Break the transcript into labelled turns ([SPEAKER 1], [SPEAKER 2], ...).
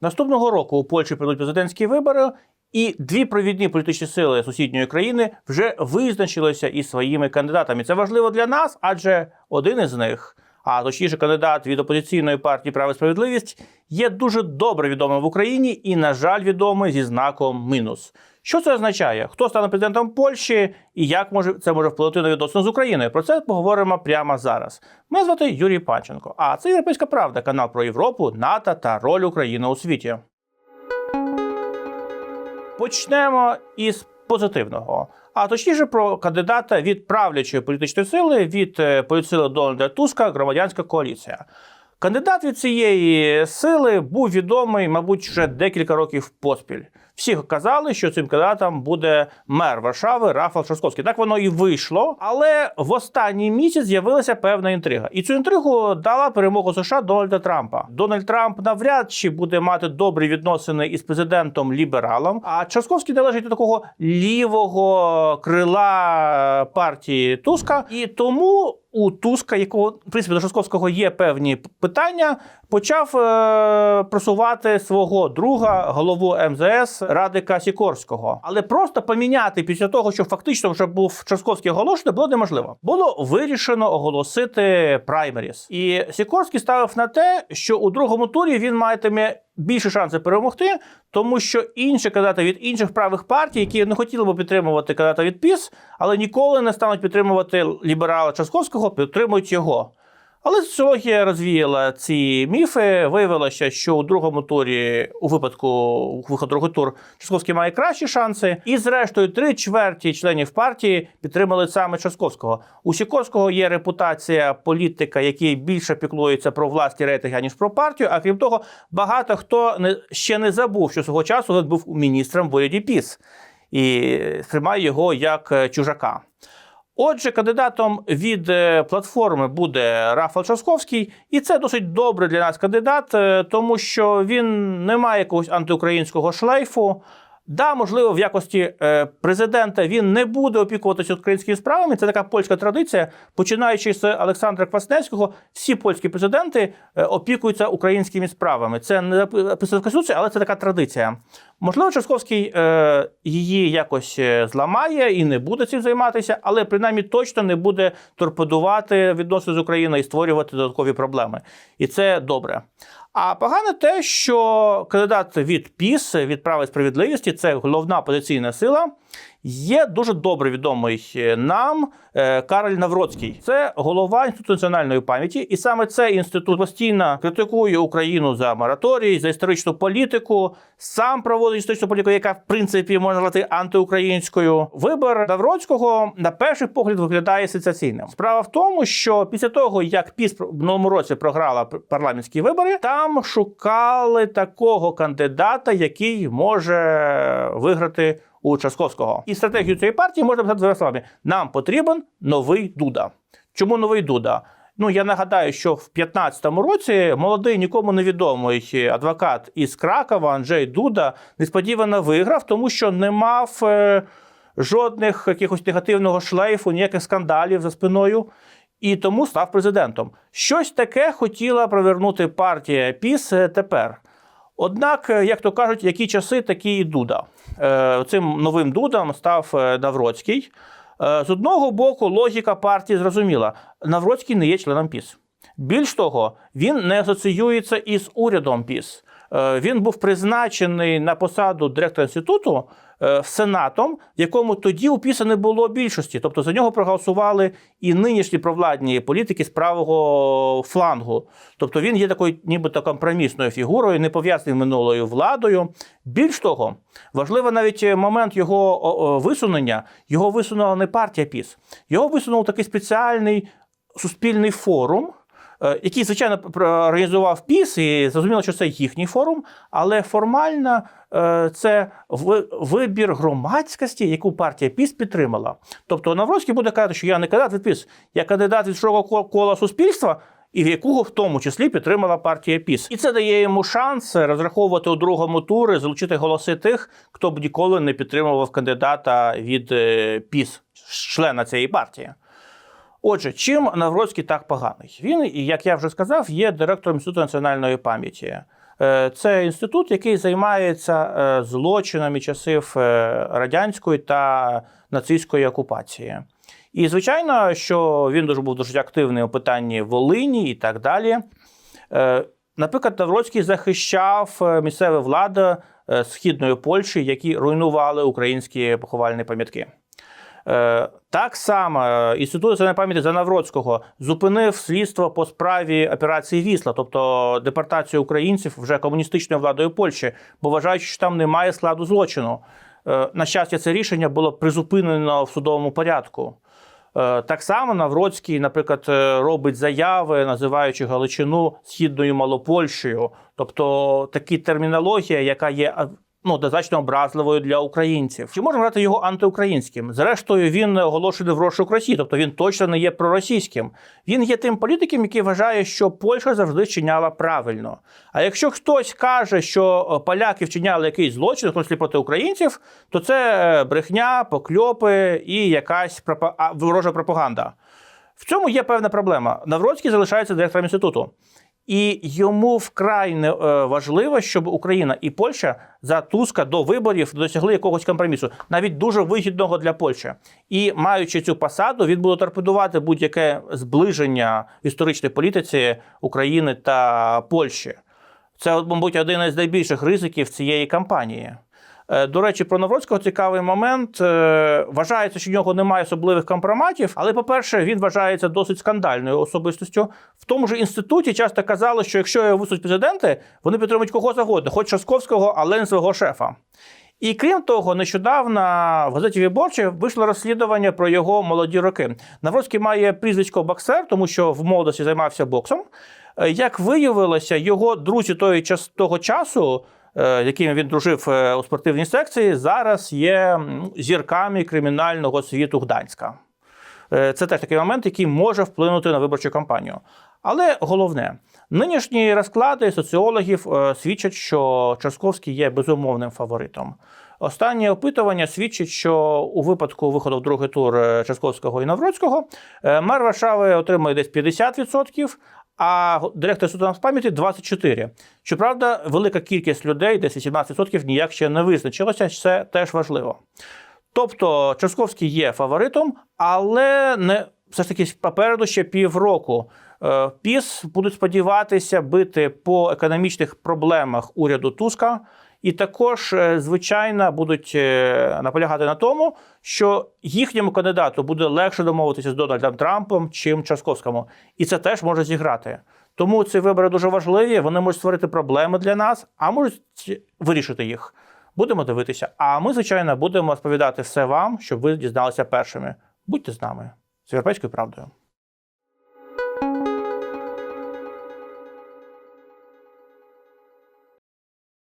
[SPEAKER 1] Наступного року у Польщі пройдуть президентські вибори, і дві провідні політичні сили сусідньої країни вже визначилися із своїми кандидатами. Це важливо для нас, адже один із них, а точніше, кандидат від опозиційної партії Право і справедливість, є дуже добре відомим в Україні і, на жаль, відомий зі знаком мінус. Що це означає? Хто стане президентом Польщі і як може це може вплинути на відносини з Україною? Про це поговоримо прямо зараз. Мене звати Юрій Панченко. А це Європейська Правда, канал про Європу, НАТО та роль України у світі. Почнемо із позитивного. А точніше про кандидата від правлячої політичної сили від е, політсили Дональда Туска громадянська коаліція. Кандидат від цієї сили був відомий, мабуть, вже декілька років поспіль. Всі казали, що цим кандидатом буде мер Варшави Рафал Шасковський. Так воно і вийшло. Але в останній місяць з'явилася певна інтрига. І цю інтригу дала перемогу США Дональда Трампа. Дональд Трамп навряд чи буде мати добрі відносини із президентом лібералом. А Часковський належить до такого лівого крила партії Туска, і тому. У Туска, якого в принципі до Шосковського є певні питання, почав е, просувати свого друга, голову МЗС Радика Сікорського. Але просто поміняти після того, що фактично вже був Часковський оголошений, було неможливо. Було вирішено оголосити праймеріс. І Сікорський ставив на те, що у другому турі він матиме більше шанси перемогти, тому що інші кандидати від інших правих партій, які не хотіли би підтримувати кандидата від ПІС, але ніколи не стануть підтримувати ліберала Часковського, підтримують його. Але соціологія розвіяла ці міфи. Виявилося, що у другому турі, у випадку виходу другий тур, Часковський має кращі шанси. І, зрештою, три чверті членів партії підтримали саме Часковського. У Сікорського є репутація політика, який більше піклується про власні рейтинги, ніж про партію. А крім того, багато хто не ще не забув, що свого часу він був міністром в уряді ПІС і сприймає його як е, чужака. Отже, кандидатом від е, платформи буде Рафал Часковський, і це досить добре для нас кандидат, е, тому що він не має якогось антиукраїнського шлейфу. Да, можливо, в якості е, президента він не буде опікуватися українськими справами. Це така польська традиція. Починаючи з Олександра Квасневського, всі польські президенти опікуються українськими справами. Це не записано в Конституції, але це така традиція. Можливо, Часковський е, її якось е, зламає і не буде цим займатися, але принаймні точно не буде торпедувати відносини з Україною і створювати додаткові проблеми. І це добре. А погано те, що кандидат від ПІС, від права і справедливості, це головна опозиційна сила, є дуже добре відомий нам е, Кароль Навроцький. Це голова інституту національної пам'яті, і саме цей інститут постійно критикує Україну за мораторій, за історичну політику, сам проводить історичну політику, яка в принципі можна назвати антиукраїнською. Вибір Навроцького на перший погляд виглядає сенсаційним. Справа в тому, що після того, як ПІС в новому році програла парламентські вибори, там шукали такого кандидата, який може виграти у Часковського. І стратегію цієї партії можна писати за словами: нам потрібен новий Дуда. Чому новий Дуда? Ну я нагадаю, що в 2015 році молодий нікому невідомий адвокат із Кракова Анджей Дуда несподівано виграв, тому що не мав е, жодних якихось негативного шлейфу, ніяких скандалів за спиною. І тому став президентом. Щось таке хотіла провернути партія ПІС е, тепер. Однак, е, як то кажуть, які часи, такі і Дуда. Е, Цим новим дудам став е, Навроцький. З одного боку, логіка партії зрозуміла: Навроцький не є членом ПІС. Більш того, він не асоціюється із урядом ПІС. Е, Він був призначений на посаду директора інституту е, Сенатом, в якому тоді у ПІСа не було більшості. Тобто за нього проголосували і нинішні провладні політики з правого флангу. Тобто він є такою нібито компромісною фігурою, не пов'язаною минулою владою. Більш того, важливо навіть момент його висунення. Його висунула не партія ПІС, його висунув такий спеціальний суспільний форум. Е, Який, звичайно, організував ПІС, і зрозуміло, що це їхній форум, але формально е, це ви- вибір громадськості, яку партія ПІС підтримала. Тобто Навроцький буде казати, що я не кандидат від ПІС, я кандидат від широкого кола суспільства, і в якого в тому числі підтримала партія ПІС. І це дає йому шанс розраховувати у другому турі, залучити голоси тих, хто б ніколи не підтримував кандидата від е, ПІС, члена цієї партії. Отже, чим Навроцький так поганий? Він, як я вже сказав, є директором Інституту національної пам'яті. Е, Це інститут, який займається е, злочинами часів е, радянської та нацистської окупації. І звичайно, що він дуже був дуже активний у питанні Волині і так далі. Наприклад, Навроцький захищав місцеву владу східної Польщі, які руйнували українські поховальні пам'ятки. Е, Так само е, інститут національної пам'яті за Навроцького зупинив слідство по справі операції Вісла, тобто депортацію українців вже комуністичною владою Польщі, бо вважаючи, що там немає складу злочину. Е, На щастя, це рішення було призупинено в судовому порядку. Так само Навроцький, наприклад, робить заяви, називаючи Галичину східною Малопольщею, тобто такі термінологія, яка є ну, достатньо образливою для українців. Чи можна вважати його антиукраїнським? Зрештою, він оголошений в розшук Росії, тобто він точно не є проросійським. Він є тим політиком, який вважає, що Польща завжди вчиняла правильно. А якщо хтось каже, що е, поляки вчиняли якийсь злочин, в тому числі проти українців, то це е, брехня, покльопи і якась ворожа пропаганда. В цьому є певна проблема. Навроцький залишається директором інституту. І йому вкрай е, важливо, щоб Україна і Польща за Туска до виборів досягли якогось компромісу, навіть дуже вигідного для Польщі. І маючи цю посаду, він буде торпедувати будь-яке зближення в історичній політиці України та Польщі. Це, мабуть, один із найбільших ризиків цієї кампанії. Е, До речі, про Навроцького цікавий момент. Е, Вважається, що в нього немає особливих компроматів, але, по-перше, він вважається досить скандальною особистостю. В тому ж інституті часто казали, що якщо його висуть президенти, вони підтримують кого завгодно, хоч Шасковського, але не свого шефа. І крім того, нещодавно в газеті Віборче вийшло розслідування про його молоді роки. Навроцький має прізвисько боксер, тому що в молодості займався боксом. Е, Як виявилося, його друзі того часу, яким він дружив е, у спортивній секції, зараз є зірками кримінального світу Гданська. Е, Це теж такий момент, який може вплинути на виборчу кампанію. Але головне, нинішні розклади соціологів е, свідчать, що Часковський є безумовним фаворитом. Останнє опитування свідчить, що у випадку виходу в другий тур е, Часковського і Навроцького е, мер Варшави отримує десь 50%, а директор суду з пам'яті 24%. Щоправда, велика кількість людей, десь 18%, ніяк ще не визначилося. Це теж важливо. Тобто Часковський є фаворитом, але не все ж таки попереду ще півроку. Е, Піс будуть сподіватися бити по економічних проблемах уряду Туска, і також, е, звичайно, будуть е, наполягати на тому, що їхньому кандидату буде легше домовитися з Дональдом Трампом, чим Часковському. І це теж може зіграти. Тому ці вибори дуже важливі. Вони можуть створити проблеми для нас, а можуть вирішити їх. Будемо дивитися. А ми, звичайно, будемо розповідати все вам, щоб ви дізналися першими. Будьте з нами з європейською правдою.